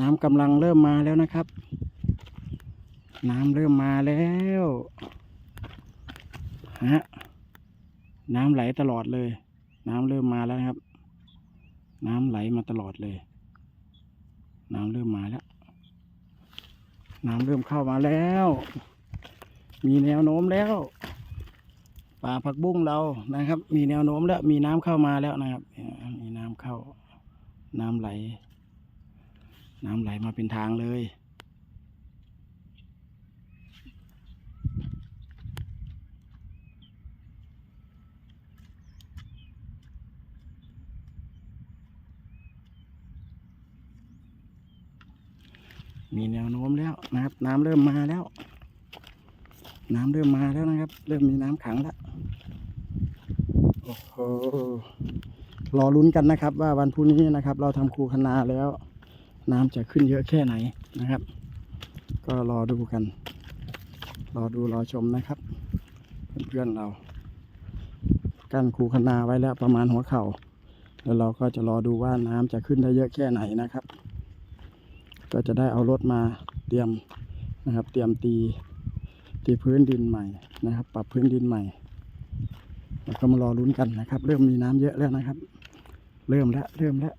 น้ำกำลังเริ่มมาแล้วนะครับ น้ำเริ่มมาแล้วฮะน้ำไหลตลอดเลย น้ำเริ่มมาแล้วนะครับ น้ำไหลมาตลอดเลย น้ำเริ่มมาแล้ว น้ำเริ่มเข้ามาแล้ว มีแนวโน้มแล้วป่าผักบุ้งเรานะครับ มีแนวโน้มแล้ว มีน้ำเข้ามาแล้วนะครับ มีน้ำเข้า น้ำไหล น้ำไหลมาเป็นทางเลย มีแนวโน้มแล้วนะครับ น้ำเริ่มมาแล้ว น้ำเริ่มมาแล้วนะครับ เริ่มมีน้ำขังแล้วโอ้โหรอลุ้นกันนะครับ ว่าวันพรุ่งนี้นะครับ เราทำคูคนาแล้ว น้ำจะขึ้นเยอะแค่ไหนนะครับ ก็รอดูกัน รอดูรอชมนะครับ เพื่อนๆเรากั้นคูคนาไว้แล้วประมาณหัวเข่า แล้วเราก็จะรอดูว่าน้ำจะขึ้นได้เยอะแค่ไหนนะครับ ก็จะได้เอารถมาเตรียมนะครับ เตรียมตีตีพื้นดินใหม่นะครับ ปรับพื้นดินใหม่แล้วก็มารอลุ้นกันนะครับ เริ่มมีน้ำเยอะแล้วนะครับ เริ่มแล้วเริ่มแล้ว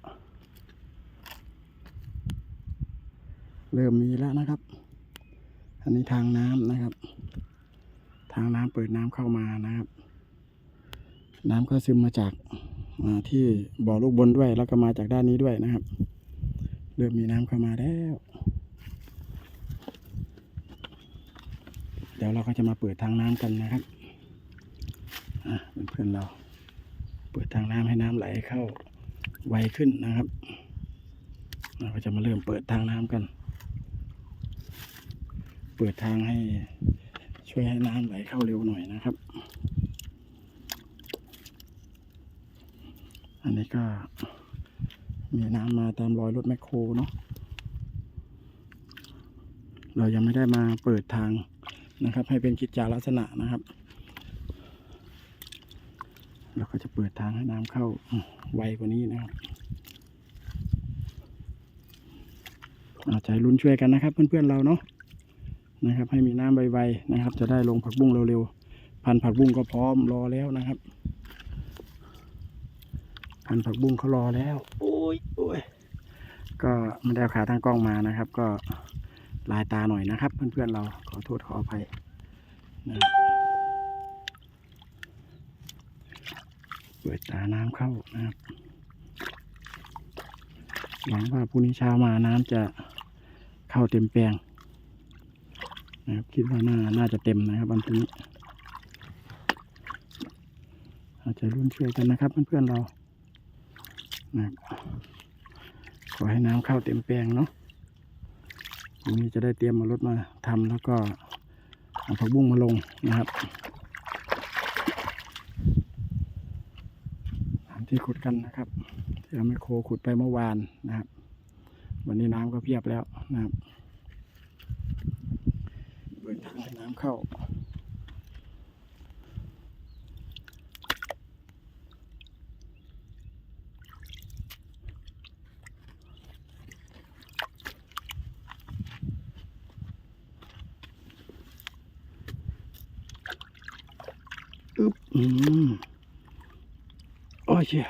เริ่มมีแล้วนะครับ อันนี้ทางน้ำนะครับ ทางน้ำเปิดน้ำเข้ามานะครับ น้ำก็ซึมมาจากมาที่บ่อลูกบนด้วย แล้วก็มาจากด้านนี้ด้วยนะครับ เริ่มมีน้ำเข้ามาแล้ว เดี๋ยวเราก็จะมาเปิดทางน้ำกันนะครับอะเพื่อนเราเปิดทางน้ำให้น้ำไหลเข้าไวขึ้นนะครับ เราก็จะมาเริ่มเปิดทางน้ำกัน เปิดทางให้ช่วยให้น้ำไหลเข้าเร็วหน่อยนะครับ อันนี้ก็มีน้ำมาตามรอยรถแมคโครเนาะ เรายังไม่ได้มาเปิดทางนะครับ ให้เป็นกิจจาลักษณะนะครับ เราก็จะเปิดทางให้น้ำเข้าไวกว่านี้นะครับอาใจลุ้นช่วยกันนะครับ เพื่อนๆเราเนาะ นะครับ ให้มีน้ำไวๆนะครับ จะได้ลงผักบุ้งเร็วๆพันผักบุ้งก็พร้อมรอแล้วนะครับ พันผักบุ้งเขารอแล้ว โอ้ยโอ้ยก็ไม่ได้ขาตั้งกล้องมานะครับ ก็ลายตาหน่อยนะครับ เพื่อนๆเราขอโทษขออภัยนะเปิดตาน้ำเข้านะครับหวังว่าพรุ่งนี้เช้ามาน้ำจะเข้าเต็มแปลง นะครับคิดว่าน่าน่าจะเต็มนะครับวันพรุ่งนี้ อาจจะร่วมช่วยกันนะครับเพื่อนๆเรานะครับขอให้น้ำเข้าเต็มแปลงเนาะพรุ่งนี้จะได้เตรียมมารถมาทำแล้วก็เอาผักบุ้งมาลงนะครับที่ขุดกันนะครับที่เราไม่โคขุดไปเมื่อวานนะครับ วันนี้น้ำก็เพียบแล้วนะครับ เปิดทางให้น้ำเข้า อึ๊บ อืมโอ้ยเย่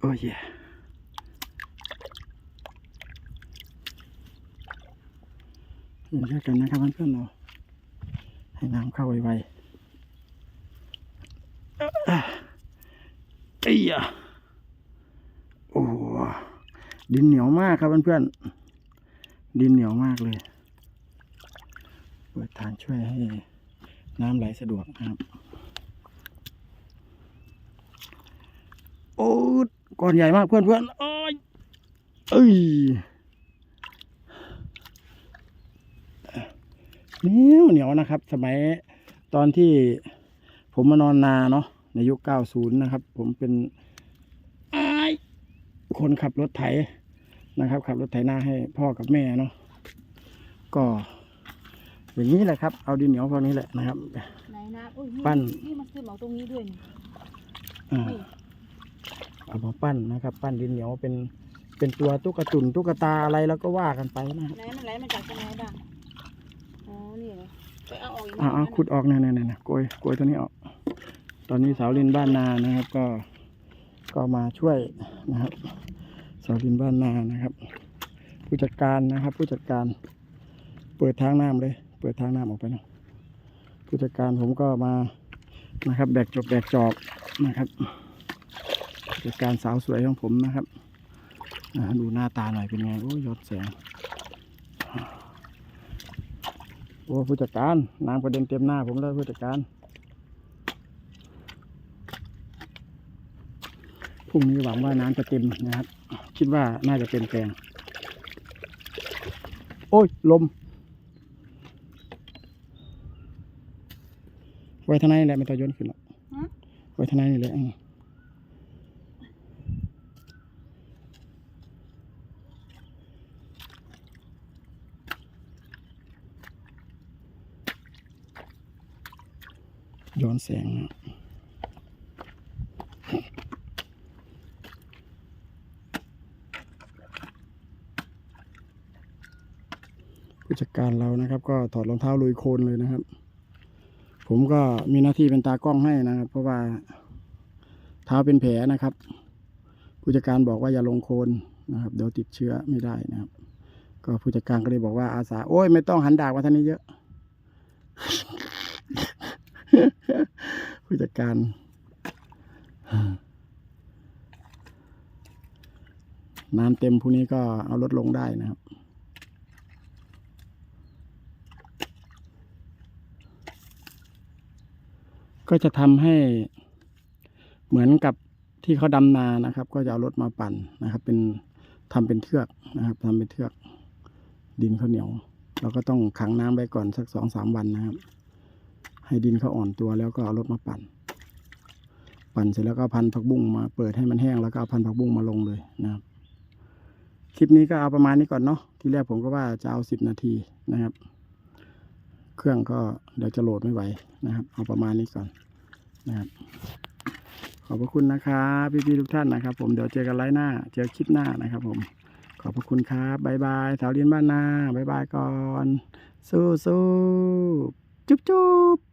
โอ้ย เย่เดี๋ยกันนะครับเพื่อนๆเราให้น้ำเข้าไวๆอะเอ้ยอะโอ้ดินเหนียวมากครับเพื่อนๆดินเหนียวมากเลยเปิดทางช่วยให้น้ำไหลสะดวกครับ โอ้ก้อนใหญ่มากเพื่อนเพื่อนๆโอ้ยเอ้ย เหนียวเหนียวนะครับ สมัยตอนที่ผมมานอนนาเนาะในยุค90นะครับ ผมเป็นอ้ายคนขับรถไถนะครับขับรถไถนาให้พ่อกับแม่เนาะก็อย่างนี้แหละครับ เอาดินเหนียวพวกนี้แหละนะครับไหนนะอุ้ยนี่ปั้นนี่มันขึ้นมาตรงนี้ด้วยนี่อ่านี่เอามาปั้นนะครับ ปั้นดินเหนียวเป็นเป็นตัวตุ๊กตุนตุ๊กตาอะไรแล้วก็ว่ากันไปนะครับไหนมันไหลมาจากตรงไหนบ้างอ๋อนี่เหรอ ไปเอาออกอีกอ่าอ่าขุดออกเนี่ยเนี่ยเนี่ยโกยโกยตัวนี้ออก ตอนนี้สาวลินบ้านนานะครับ ก็ก็มาช่วยนะครับ สาวลินบ้านนานะครับ ผู้จัดการนะครับ ผู้จัดการ เปิดทางน้ำเลย เปิดทางน้ำออกไปนะผู้จัดการผมก็มานะครับ แบกจบแบกจอบนะครับผู้จัดการสาวสวยของผมนะครับอ่าดูหน้าตาหน่อยเป็นไงโอ้ยยอดแสง โอ้ผู้จัดการน้ำกระเด็นเต็มหน้าผมแล้วผู้จัดการพรุ่งนี้หวังว่าน้ำจะเต็มนะครับ คิดว่าน่าจะเต็มแปลงโอ้ย ลม ไว้ทางในนี่แหละไม่ต้องโยนขึ้นหรอกไว้ทางในนี่แหละ ย้อนแสงนะผู้จัดการเรานะครับ ก็ถอดรองเท้าลุยโคลนเลยนะครับ ผมก็มีหน้าที่เป็นตากล้องให้นะครับ เพราะว่าเท้าเป็นแผลนะครับ ผู้จัดการบอกว่าอย่าลงโคลนนะครับเดี๋ยวติดเชื้อไม่ได้นะครับ ก็ผู้จัดการก็เลยบอกว่าอาสาโอ้ยไม่ต้องหันดากมาท่างนี้เยอะ ผู้จัดการน้ำเต็มพวกนี้ก็เอารถลงได้นะครับ ก็จะทำให้เหมือนกับที่เขาดำนานะครับ ก็จะเอารถมาปั่นนะครับ เป็นทำเป็นเทือกนะครับทำเป็นเทือก ดินเขาเหนียว เราก็ต้องขังน้ำไว้ก่อนสักสองสามวันนะครับ ให้ดินเขาอ่อนตัวแล้วก็เอารถมาปั่น ปั่นเสร็จแล้วก็พันผักบุ้งมาเปิดให้มันแห้งแล้วก็เอาพันผักบุ้งมาลงเลยนะครับ คลิปนี้ก็เอาประมาณนี้ก่อนเนาะที่แรกผมก็ว่าจะเอาสิบนาทีนะครับ เครื่องก็เดี๋ยวจะโหลดไม่ไหวนะครับ เอาประมาณนี้ก่อนนะครับขอบพระคุณนะครับพี่ๆทุกท่านนะครับ ผมเดี๋ยวเจอกันไลฟ์หน้า เจอคลิปหน้านะครับ ผม ขอบพระคุณครับบายบายสาวเรียนบ้านนาบายบายก่อน สู้สู้จุ๊บจุ๊บ